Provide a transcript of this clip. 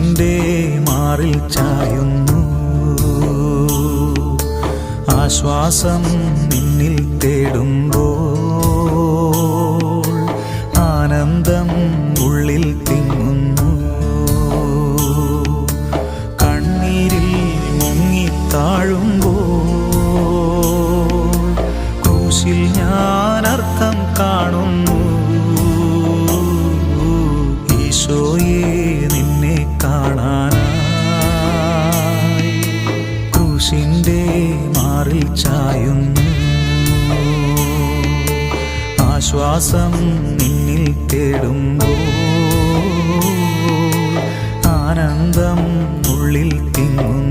നിന്റെ മാറിൽ ചായുന്നു. ആശ്വാസം നിന്നിൽ തേടുമ്പോൾ ആനന്ദം ഉള്ളിൽ തിങ്ങുന്നു. കണ്ണീരിൽ മുങ്ങി മുങ്ങിത്താഴുമ്പോൾ ക്രൂശിൽ ഞാൻ അർത്ഥം കാണുന്നു. ഈശോയേ ക്രൂശിന്റെ മാറിൽ ചായുന്നു. ആശ്വാസം നിന്നിൽ തേടുമ്പോ ആനന്ദം ഉള്ളിൽ തിങ്ങുന്നു.